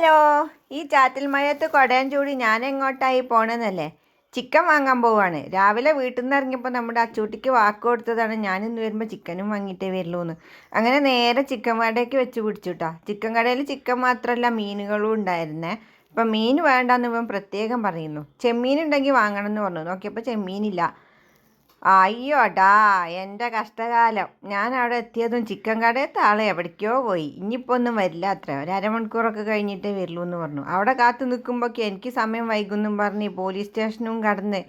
Hello ഈ ചാറ്റൽ മഴയത്ത് കൊടയം ചൂടി ഞാൻ എങ്ങോട്ടായി പോണെന്നല്ലേ? ചിക്കൻ വാങ്ങാൻ പോവാണ്. രാവിലെ വീട്ടിൽ നിന്ന് ഇറങ്ങിയപ്പോൾ നമ്മുടെ അച്ചൂട്ടിക്ക് വാക്ക് കൊടുത്തതാണ്. ഞാൻ ഇന്ന് വരുമ്പോൾ ചിക്കനും വാങ്ങിയിട്ടേ വരുള്ളൂ എന്ന് അങ്ങനെ നേരെ ചിക്കൻ കടയ്ക്ക് വെച്ച് പിടിച്ചുട്ടാ. ചിക്കൻ കടയിൽ ചിക്കൻ മാത്രമല്ല മീനുകളും ഉണ്ടായിരുന്നേ. അപ്പം മീൻ വേണ്ടെന്ന് ഇവൻ പ്രത്യേകം പറയുന്നു. ചെമ്മീൻ ഉണ്ടെങ്കിൽ വാങ്ങണം എന്ന് പറഞ്ഞു. നോക്കിയപ്പോൾ ചെമ്മീനില്ല. അയ്യോടാ എന്റെ കഷ്ടകാലം. ഞാൻ അവിടെ എത്തിയതും ചിക്കൻ കടയത്തെ ആളെ എവിടേക്കോ പോയി. ഇനിയിപ്പോൾ ഒന്നും വരില്ല അത്ര. ഒരു അരമണിക്കൂറൊക്കെ കഴിഞ്ഞിട്ടേ വരുള്ളൂ എന്ന് പറഞ്ഞു. അവിടെ കാത്തു നിൽക്കുമ്പോഴൊക്കെ എനിക്ക് സമയം വൈകുന്നും പറഞ്ഞ് പോലീസ് സ്റ്റേഷനും കടന്ന്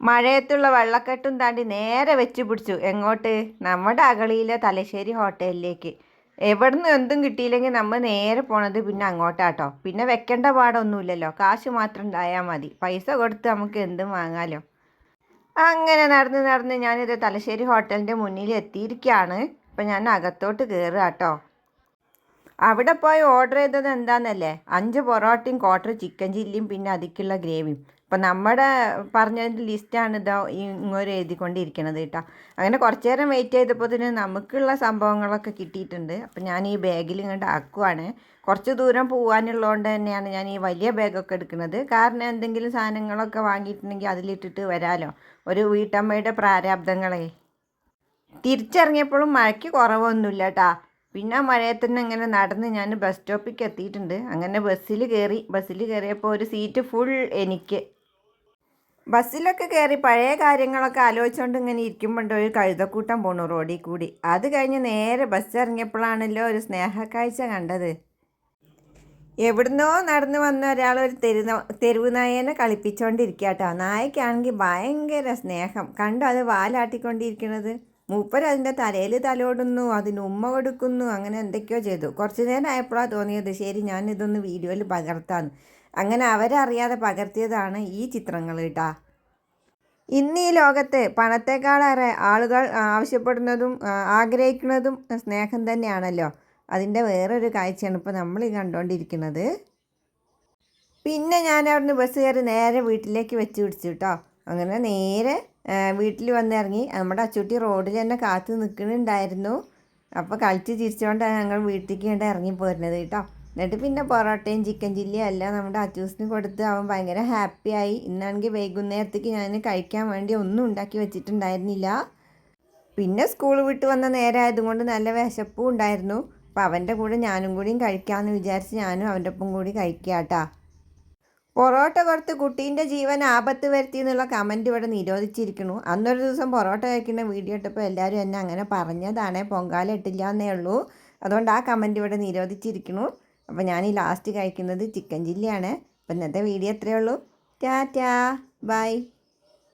മഴയത്തുള്ള വെള്ളക്കെട്ടും താണ്ടി നേരെ വെച്ച് പിടിച്ചു. എങ്ങോട്ട്? നമ്മുടെ അകളിയിലെ തലശ്ശേരി ഹോട്ടലിലേക്ക്. എവിടുന്ന് എന്തും കിട്ടിയില്ലെങ്കിൽ നമ്മൾ നേരെ പോണത് പിന്നെ അങ്ങോട്ടാട്ടോ. പിന്നെ വെക്കേണ്ട പാടൊന്നുമില്ലല്ലോ. കാശ് മാത്രം ഉണ്ടായാൽ മതി. പൈസ കൊടുത്ത് നമുക്ക് എന്തും വാങ്ങാലോ. അങ്ങനെ നടന്ന് നടന്ന് ഞാനിത് തലശ്ശേരി ഹോട്ടലിന്റെ മുന്നിൽ എത്തിയിരിക്കുകയാണ് അപ്പം ഞാൻ അകത്തോട്ട് കയറുക കേട്ടോ അവിടെ പോയി ഓർഡർ ചെയ്തത് എന്താണെന്നല്ലേ അഞ്ച് പൊറോട്ടയും ക്വാർട്ടർ ചിക്കൻ ചില്ലിയും പിന്നെ അതിക്കുള്ള ഗ്രേവിയും അപ്പം നമ്മുടെ പറഞ്ഞതിന്റെ ലിസ്റ്റാണ് ഇതോ ഇങ്ങോട്ട് എഴുതിക്കൊണ്ടിരിക്കണത് കേട്ടോ. അങ്ങനെ കുറച്ച് നേരം വെയിറ്റ് ചെയ്തപ്പോൾ തന്നെ നമുക്കുള്ള സംഭവങ്ങളൊക്കെ കിട്ടിയിട്ടുണ്ട്. അപ്പം ഞാൻ ഈ ബാഗിൽ ഇങ്ങോട്ട് ആക്കുവാണ്. കുറച്ച് ദൂരം പോകാനുള്ളതുകൊണ്ട് തന്നെയാണ് ഞാൻ ഈ വലിയ ബാഗൊക്കെ എടുക്കുന്നത്. കാരണം എന്തെങ്കിലും സാധനങ്ങളൊക്കെ വാങ്ങിയിട്ടുണ്ടെങ്കിൽ അതിലിട്ടിട്ട് വരാമല്ലോ ഒരു വീട്ടമ്മയുടെ പ്രാരാബ്ദങ്ങളെ. തിരിച്ചിറങ്ങിയപ്പോഴും മഴയ്ക്ക് കുറവൊന്നുമില്ല കേട്ടാ. പിന്നെ മഴയത്ത് തന്നെ ഇങ്ങനെ നടന്ന് ഞാൻ ബസ് സ്റ്റോപ്പിക്ക് എത്തിയിട്ടുണ്ട്. അങ്ങനെ ബസ്സിൽ കയറി ബസ്സിൽ കയറിയപ്പോൾ ഒരു സീറ്റ് ഫുൾ എനിക്ക്. ബസ്സിലൊക്കെ കയറി പഴയ കാര്യങ്ങളൊക്കെ ആലോചിച്ചുകൊണ്ട് ഇങ്ങനെ ഇരിക്കുമ്പോണ്ട് ഒരു കഴുതക്കൂട്ടം പോണു റോഡിൽ കൂടി. അത് കഴിഞ്ഞ് നേരെ ബസ് ഇറങ്ങിയപ്പോഴാണല്ലോ ഒരു സ്നേഹക്കാഴ്ച കണ്ടത്. എവിടുന്നോ നടന്നു വന്ന ഒരാൾ ഒരു തെരു തെരുവ് നായേനെ കളിപ്പിച്ചുകൊണ്ടിരിക്കാട്ടോ നായക്കാണെങ്കിൽ ഭയങ്കര സ്നേഹം. കണ്ടോ അത് വാലാട്ടിക്കൊണ്ടിരിക്കുന്നത് മൂപ്പർ അതിന്റെ തലയിൽ തലോടുന്നു അതിന് ഉമ്മ കൊടുക്കുന്നു അങ്ങനെ എന്തൊക്കെയോ ചെയ്തു. കുറച്ച് നേരം ആയപ്പോഴാണ് തോന്നിയത് ശരി ഞാൻ ഇതൊന്ന് വീഡിയോയിൽ പകർത്താന്ന്. അങ്ങനെ അവരറിയാതെ പകർത്തിയതാണ് ഈ ചിത്രങ്ങൾ കേട്ടാ ഇന്ന് ഈ ലോകത്ത് പണത്തെക്കാളേറെ ആളുകൾ ആവശ്യപ്പെടുന്നതും ആഗ്രഹിക്കുന്നതും സ്നേഹം തന്നെയാണല്ലോ. അതിന്റെ വേറൊരു കാഴ്ചയാണ് ഇപ്പോൾ നമ്മൾ ഈ കണ്ടുകൊണ്ടിരിക്കുന്നത് പിന്നെ ഞാൻ അവിടുന്ന് ബസ് കയറി നേരെ വീട്ടിലേക്ക് വെച്ച് പിടിച്ചു കേട്ടോ അങ്ങനെ നേരെ വീട്ടിൽ വന്നിറങ്ങി. നമ്മുടെ അച്ചുട്ടി റോഡിൽ തന്നെ കാത്തു നിൽക്കുന്നുണ്ടായിരുന്നു. അപ്പോൾ കളിച്ച് ചിരിച്ചുകൊണ്ടാണ് ഞങ്ങൾ വീട്ടിലേക്ക് കണ്ട് ഇറങ്ങി പോരുന്നത് കേട്ടോ. എന്നിട്ട് പിന്നെ പൊറോട്ടയും ചിക്കൻ ചില്ലിയും എല്ലാം നമ്മുടെ അച്ചൂസിന് കൊടുത്ത് അവൻ ഭയങ്കര ഹാപ്പിയായി ഇന്നാണെങ്കിൽ വൈകുന്നേരത്തേക്ക് ഞാൻ കഴിക്കാൻ വേണ്ടി ഒന്നും ഉണ്ടാക്കി വെച്ചിട്ടുണ്ടായിരുന്നില്ല. പിന്നെ സ്കൂൾ വിട്ട് വന്ന നേരം ആയതുകൊണ്ട് നല്ല വിശപ്പും ഉണ്ടായിരുന്നു. അപ്പോൾ അവന്റെ കൂടെ ഞാനും കൂടിയും കഴിക്കാമെന്ന് വിചാരിച്ച് ഞാനും അവന്റെ ഒപ്പം കൂടി കഴിക്കാട്ടാ. പൊറോട്ട കൊടുത്ത് കുട്ടീന്റെ ജീവൻ ആപത്ത് വരുത്തി എന്നുള്ള കമന്റ് ഇവിടെ നിരോധിച്ചിരിക്കുന്നു. അന്നൊരു ദിവസം പൊറോട്ട കഴിക്കുന്ന വീഡിയോ ഇട്ടപ്പോൾ എല്ലാവരും എന്നെ അങ്ങനെ പറഞ്ഞതാണ്. പൊങ്കാല ഇട്ടില്ല എന്നേ ഉള്ളൂ. അതുകൊണ്ട് ആ കമന്റ് ഇവിടെ നിരോധിച്ചിരിക്കുന്നു. അപ്പോൾ ഞാൻ ഈ ലാസ്റ്റ് കഴിക്കുന്നത് ചിക്കൻ ചില്ലിയാണ് അപ്പം ഇന്നത്തെ വീഡിയോ എത്രയേ ഉള്ളൂ. Tata bye